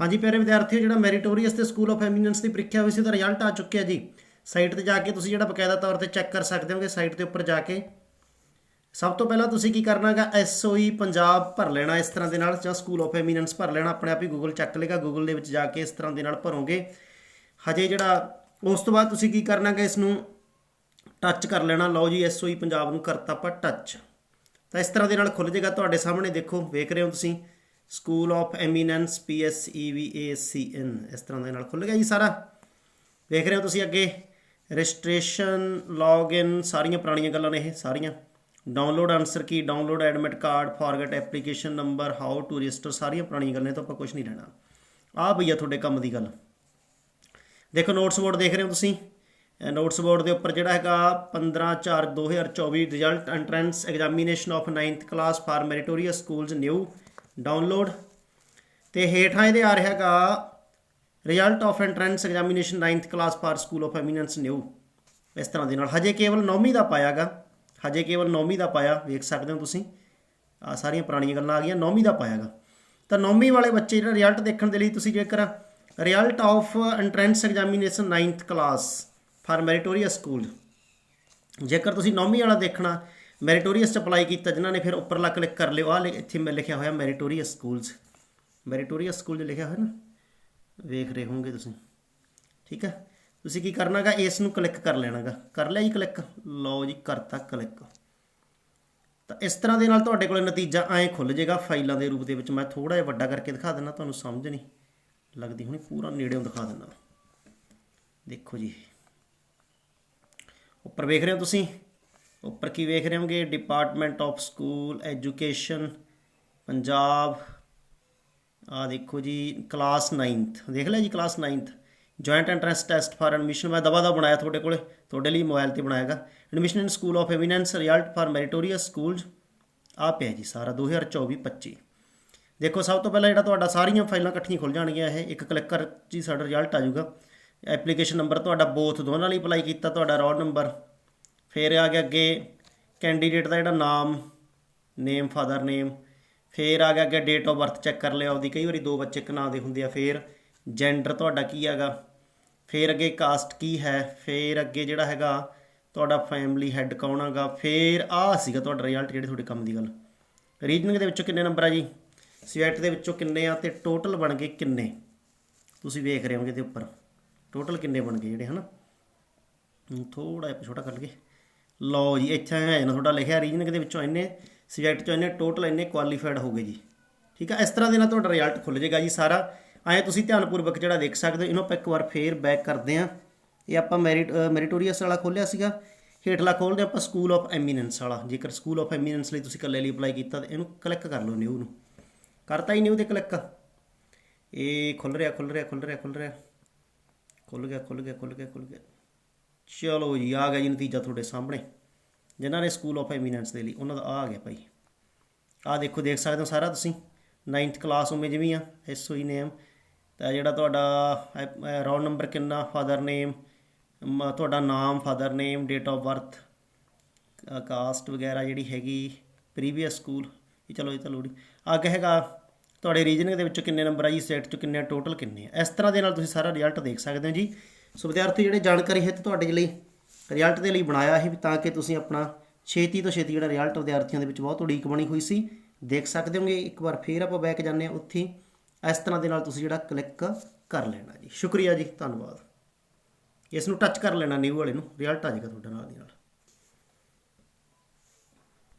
ਹਾਂਜੀ ਪਿਆਰੇ ਵਿਦਿਆਰਥੀਓ, ਜਿਹੜਾ ਮੈਰੀਟੋਰੀਅਸ ਤੇ ਸਕੂਲ ਆਫ ਐਮੀਨੈਂਸ ਦੀ ਪ੍ਰੀਖਿਆ ਹੋਈ ਸੀ, ਉਹਦਾ ਰਿਜ਼ਲਟ ਆ ਚੁੱਕਿਆ ਜੀ। ਸਾਈਟ ਤੇ ਜਾ ਕੇ ਤੁਸੀਂ ਜਿਹੜਾ ਬਕਾਇਦਾ ਤੌਰ ਤੇ ਚੈੱਕ ਕਰ ਸਕਦੇ ਹੋਗੇ ਸਾਈਟ ਦੇ ਉੱਪਰ ਜਾ ਕੇ। ਸਭ ਤੋਂ ਪਹਿਲਾਂ ਤੁਸੀਂ ਕੀ ਕਰਨਾਗਾ ਐਸਓਈ ਪੰਜਾਬ ਭਰ ਲੈਣਾ ਇਸ ਤਰ੍ਹਾਂ ਦੇ ਨਾਲ, ਜਾਂ ਸਕੂਲ ਆਫ ਐਮੀਨੈਂਸ ਭਰ ਲੈਣਾ, ਆਪਣੇ ਆਪ ਹੀ ਗੂਗਲ ਚੱਕ ਲੇਗਾ ਗੂਗਲ ਦੇ ਵਿੱਚ ਜਾ ਕੇ ਇਸ ਤਰ੍ਹਾਂ ਦੇ ਨਾਲ ਭਰੋਗੇ। ਹਜੇ ਜਿਹੜਾ, ਉਸ ਤੋਂ ਬਾਅਦ ਤੁਸੀਂ ਕੀ ਕਰਨਾਗਾ ਇਸ ਨੂੰ ਟੱਚ ਕਰ ਲੈਣਾ। ਲਓ ਜੀ ਐਸਓਈ ਪੰਜਾਬ ਨੂੰ ਕਰਤਾ ਆਪਾਂ ਟੱਚ ਤਾਂ ਇਸ ਤਰ੍ਹਾਂ ਦੇ ਨਾਲ ਖੁੱਲ ਜਾਏਗਾ ਤੁਹਾਡੇ ਸਾਹਮਣੇ ਦੇਖੋ, ਵੇਖ ਰਹੇ ਹੋ ਤੁਸੀਂ school of eminence P S E V A C N ਇਸ ਤਰ੍ਹਾਂ ਦੇ ਨਾਲ ਖੁੱਲ ਗਿਆ ਜੀ ਸਾਰਾ। ਵੇਖ ਰਹੇ ਹੋ ਤੁਸੀਂ ਅੱਗੇ। ਰਜਿਸਟ੍ਰੇਸ਼ਨ ਲੌਗਇਨ ਸਾਰੀਆਂ ਪੁਰਾਣੀਆਂ ਗੱਲਾਂ ਨੇ ਇਹ, ਸਾਰੀਆਂ। Download answer Ki download admit card forget application number how to register ਸਾਰੀਆਂ ਪੁਰਾਣੀਆਂ ਗੱਲਾਂ ਇਹ ਤੋਂ ਆਪਾਂ ਕੁਝ ਨਹੀਂ ਲੈਣਾ ਆ ਭਈਆ ਤੁਹਾਡੇ ਕੰਮ ਦੀ ਗੱਲ। ਦੇਖੋ ਨੋਟਸ ਬੋਰਡ ਦੇਖ ਰਹੇ ਹੋ ਤੁਸੀਂ। ਨੋਟਸ ਬੋਰਡ ਦੇ ਉੱਪਰ ਜਿਹੜਾ ਹੈਗਾ 15 4 2024 result entrance examination of 9th class for meritorious schools new download ਤੇ ਹੇਠਾਂ ਇਹਦੇ ਆ ਰਿਹਾ ਹੈਗਾ result of entrance examination 9th class for school of eminence new ਇਸ ਤਰ੍ਹਾਂ ਦੇ ਨਾਲ। ਹਜੇ ਕੇਵਲ 9ਵੀਂ ਦਾ ਪਾਇਆਗਾ ਹਜੇ ਕੇਵਲ 9ਵੀਂ ਦਾ ਪਾਇਆ, ਵੇਖ ਸਕਦੇ ਹੋ ਤੁਸੀਂ। ਆ ਸਾਰੀਆਂ ਪੁਰਾਣੀਆਂ ਗੱਲਾਂ ਆ ਗਈਆਂ 9ਵੀਂ ਦਾ ਪਾਇਆਗਾ ਤਾਂ 9ਵੀਂ ਵਾਲੇ ਬੱਚੇ ਜਿਹੜਾ ਰਿਜ਼ਲਟ ਦੇਖਣ ਦੇ ਲਈ ਤੁਸੀਂ ਜੇਕਰ result of entrance examination 9th class for meritorious school ਜੇਕਰ ਤੁਸੀਂ 9ਵੀਂ ਵਾਲਾ ਦੇਖਣਾ ਮੈਰੀਟੋਰੀਅਸ ਚ ਅਪਲਾਈ ਕੀਤਾ ਜਿਨ੍ਹਾਂ ਨੇ ਫਿਰ ਉੱਪਰਲਾ ਕਲਿੱਕ ਕਰ ਲਿਓ। ਆ ਇੱਥੇ ਮੈਂ ਲਿਖਿਆ ਹੋਇਆ ਮੈਰੀਟੋਰੀਅਸ ਸਕੂਲਸ ਮੈਰੀਟੋਰੀਅਸ ਸਕੂਲ ਜੋ ਲਿਖਿਆ ਹੋਇਆ ਨਾ, ਵੇਖ ਰਹੇ ਹੋਵੋਗੇ ਤੁਸੀਂ। ਠੀਕ ਹੈ? ਤੁਸੀਂ ਕੀ ਕਰਨਾਗਾ? ਇਸ ਨੂੰ ਕਲਿੱਕ ਕਰ ਲੈਣਾਗਾ। ਕਰ ਲਿਆ ਜੀ ਕਲਿੱਕ ਲਓ ਜੀ, ਕਰਤਾ ਕਲਿੱਕ ਤਾਂ ਇਸ ਤਰ੍ਹਾਂ ਦੇ ਨਾਲ ਤੁਹਾਡੇ ਕੋਲ ਨਤੀਜਾ ਐਂ ਖੁੱਲ ਜਾਏਗਾ ਫਾਈਲਾਂ ਦੇ ਰੂਪ ਦੇ ਵਿੱਚ। ਮੈਂ ਥੋੜਾ ਜਿਹਾ ਵੱਡਾ ਕਰਕੇ ਦਿਖਾ ਦਿੰਦਾ, ਤੁਹਾਨੂੰ ਸਮਝ ਨਹੀਂ ਲੱਗਦੀ ਹੁਣੀ। ਪੂਰਾ ਨੇੜਿਓਂ ਦਿਖਾ ਦਿੰਦਾ। ਦੇਖੋ ਜੀ। ਉੱਪਰ ਵੇਖ ਰਹੇ ਹੋ ਤੁਸੀਂ? ਉੱਪਰ ਕੀ ਵੇਖ ਰਹੇ ਹੋਗੇ department of school education Punjab. ਆ ਦੇਖੋ ਜੀ ਕਲਾਸ 9th ਦੇਖ ਲਿਆ ਜੀ class 9th joint entrance test for admission ਮੈਂ ਦਵਾ ਦਾ ਬਣਾਇਆ ਤੁਹਾਡੇ ਕੋਲੇ। ਤੁਹਾਡੇ ਲਈ ਮੋਬਾਈਲ ਤੇ ਬਣਾਇਆਗਾ admission in school of eminence result for meritorious schools ਆ ਪਿਆ ਜੀ ਸਾਰਾ 2024 25 ਦੇਖੋ, ਸਭ ਤੋਂ ਪਹਿਲਾਂ ਜਿਹੜਾ ਤੁਹਾਡਾ ਸਾਰੀਆਂ ਫਾਈਲਾਂ ਇਕੱਠੀਆਂ ਖੁੱਲ ਜਾਣਗੀਆਂ ਇਹ। ਇੱਕ ਕਲਿੱਕ ਕਰ ਜੀ ਸਾਡਾ ਰਿਜ਼ਲਟ ਆ ਜਾਊਗਾ। ਐਪਲੀਕੇਸ਼ਨ ਨੰਬਰ ਤੁਹਾਡਾ ਬੋਥ ਦੋਨਾਂ ਲਈ ਅਪਲਾਈ ਕੀਤਾ, ਤੁਹਾਡਾ ਰੋਲ ਨੰਬਰ ਫਿਰ ਆ ਗਿਆ ਅੱਗੇ ਕੈਂਡੀਡੇਟ ਦਾ ਜਿਹੜਾ ਨਾਮ ਨੇਮ ਫਾਦਰ ਨੇਮ ਫਿਰ ਆ ਗਿਆ ਅੱਗੇ ਡੇਟ ਆਫ ਬਰਥ ਚੈੱਕ ਕਰ ਲਿਆ ਉਹਦੀ ਕਈ ਵਾਰੀ ਦੋ ਬੱਚੇ ਇੱਕ ਨਾਂ ਦੇ ਹੁੰਦੇ ਆ, ਫਿਰ ਜੈਂਡਰ ਤੁਹਾਡਾ ਕੀ ਹੈਗਾ, ਫਿਰ ਅੱਗੇ ਕਾਸਟ ਕੀ ਹੈ, ਫਿਰ ਅੱਗੇ ਜਿਹੜਾ ਹੈਗਾ ਤੁਹਾਡਾ ਫੈਮਿਲੀ ਹੈੱਡ ਕੌਣ ਹੈਗਾ, ਫਿਰ ਆ ਸੀਗਾ ਤੁਹਾਡਾ ਰਿਜ਼ਲਟ ਜਿਹੜੇ ਤੁਹਾਡੇ ਕੰਮ ਦੀ ਗੱਲ। ਰੀਜਨਿੰਗ ਦੇ ਵਿੱਚੋਂ ਕਿੰਨੇ ਨੰਬਰ ਆ ਜੀ? ਸਬਜੈਕਟ ਦੇ ਵਿੱਚੋਂ ਕਿੰਨੇ ਆ ਤੇ ਟੋਟਲ ਬਣ ਗਏ ਕਿੰਨੇ? ਤੁਸੀਂ ਵੇਖ ਰਹੇ ਹੋਗੇ ਤੇ ਉੱਪਰ। ਟੋਟਲ ਕਿੰਨੇ ਬਣ ਗਏ ਜਿਹੜੇ, ਹਨਾ? ਥੋੜਾ ਜਿਹਾ ਛੋਟਾ ਕਰ ਲਈਏ। ਲਓ ਜੀ, ਇੱਥੇ ਆ ਜਾਣਾ ਤੁਹਾਡਾ ਲਿਖਿਆ ਰੀਜਨਿੰਗ ਦੇ ਵਿੱਚੋਂ ਇੰਨੇ ਸਬਜੈਕਟ ਚੋਂ ਇੰਨੇ ਟੋਟਲ ਇੰਨੇ ਕੁਆਲੀਫਾਈਡ ਹੋ ਗਏ ਜੀ। ਠੀਕ ਆ? ਇਸ ਤਰ੍ਹਾਂ ਦੇ ਨਾਲ ਤੁਹਾਡਾ ਰਿਜ਼ਲਟ ਖੁੱਲ ਜਾਏਗਾ ਜੀ ਸਾਰਾ। ਐਂ ਤੁਸੀਂ ਧਿਆਨਪੂਰਵਕ ਜਿਹੜਾ ਦੇਖ ਸਕਦੇ ਹੋ, ਇਹਨੂੰ ਆਪਾਂ ਇੱਕ ਵਾਰ ਫੇਰ ਬੈਕ ਕਰਦੇ ਆਂ ਇਹ ਆਪਾਂ ਮੈਰਿਟ ਮੈਰੀਟੋਰੀਅਸ ਵਾਲਾ ਖੋਲਿਆ ਸੀਗਾ। ਹੇਠਲਾ ਖੋਲਦੇ ਆਪਾਂ ਸਕੂਲ ਆਫ ਐਮੀਨੈਂਸ ਵਾਲਾ। ਜੇਕਰ ਸਕੂਲ ਆਫ ਐਮੀਨੈਂਸ ਲਈ ਤੁਸੀਂ ਇਕੱਲੇ ਲਈ ਅਪਲਾਈ ਕੀਤਾ, ਤਾਂ ਇਹਨੂੰ ਕਲਿੱਕ ਕਰ ਲਓ ਨਿਊ ਨੂੰ। ਕਰਤਾ ਹੀ ਨਿਊ ਤੇ ਕਲਿੱਕ ਇਹ ਖੁੱਲ ਰਿਹਾ ਖੁੱਲ ਰਿਹਾ ਖੁੱਲ ਰਿਹਾ ਖੁੱਲ ਰਿਹਾ। ਖੁੱਲ ਗਿਆ ਖੁੱਲ ਗਿਆ ਖੁੱਲ ਗਿਆ ਖੁੱਲ ਗਿਆ। ਚਲੋ ਜੀ, ਆ ਗਿਆ ਜੀ ਨਤੀਜਾ ਤੁਹਾਡੇ ਸਾਹਮਣੇ। ਜਿਨ੍ਹਾਂ ਨੇ ਸਕੂਲ ਆਫ ਐਮੀਨੈਂਸ ਦੇ ਲਈ, ਉਹਨਾਂ ਦਾ ਆ ਗਿਆ ਭਾਈ। ਆ ਦੇਖੋ, ਦੇਖ ਸਕਦੇ ਹੋ ਸਾਰਾ ਤੁਸੀਂ। 9th ਕਲਾਸ ਉਮੇ ਜਿਵੇਂ ਆ ਐਸਓਈ ਨੇਮ ਤਾਂ ਜਿਹੜਾ ਤੁਹਾਡਾ ਰੋਲ ਨੰਬਰ ਕਿੰਨਾ ਫਾਦਰ ਨੇਮ ਤੁਹਾਡਾ ਨਾਮ father name date of birth caste ਵਗੈਰਾ ਜਿਹੜੀ ਹੈਗੀ ਪ੍ਰੀਵੀਅਸ ਸਕੂਲ ਇਹ ਚਲੋ, ਇਹ ਤਾਂ ਲੋੜੀ ਅੱਗੇ ਹੈਗਾ, ਤੁਹਾਡੇ ਰੀਜਨਿੰਗ ਦੇ ਵਿੱਚੋਂ ਕਿੰਨੇ ਨੰਬਰ ਆ ਜੀ? ਸੈਟ 'ਚੋਂ ਕਿੰਨੇ ਟੋਟਲ ਕਿੰਨੇ ਆ? ਇਸ ਤਰ੍ਹਾਂ ਦੇ ਨਾਲ ਤੁਸੀਂ ਸਾਰਾ ਰਿਜ਼ਲਟ ਦੇਖ ਸਕਦੇ ਹੋ ਜੀ। ਸੋ ਵਿਦਿਆਰਥੀ ਜਿਹੜੇ ਜਾਣਕਾਰੀ ਹੈ ਤੁਹਾਡੇ ਲਈ ਰਿਜ਼ਲਟ ਦੇ ਲਈ ਬਣਾਇਆ ਇਹ ਵੀ ਤਾਂ ਕਿ ਤੁਸੀਂ ਆਪਣਾ ਛੇਤੀ ਤੋਂ ਛੇਤੀ ਜਿਹੜਾ ਰਿਜ਼ਲਟ ਵਿਦਿਆਰਥੀਆਂ ਦੇ ਵਿੱਚ ਬਹੁਤ ਉਡੀਕ ਬਣੀ ਹੋਈ ਸੀ। ਦੇਖ ਸਕਦੇ ਹੋਗੇ, ਇੱਕ ਵਾਰ ਫੇਰ ਆਪਾਂ ਬੈਕ ਜਾਂਦੇ ਹਾਂ ਉੱਥੇ। ਇਸ ਤਰ੍ਹਾਂ ਦੇ ਨਾਲ ਤੁਸੀਂ ਜਿਹੜਾ ਕਲਿੱਕ ਕਰ ਲੈਣਾ ਜੀ। ਸ਼ੁਕਰੀਆ ਜੀ, ਧੰਨਵਾਦ। ਇਸ ਨੂੰ ਟੱਚ ਕਰ ਲੈਣਾ ਨਿਊ ਵਾਲੇ ਨੂੰ। ਰਿਜ਼ਲਟ ਆ ਜਾਏਗਾ ਤੁਹਾਡਾ ਨਾਲ ਦੀ ਨਾਲ।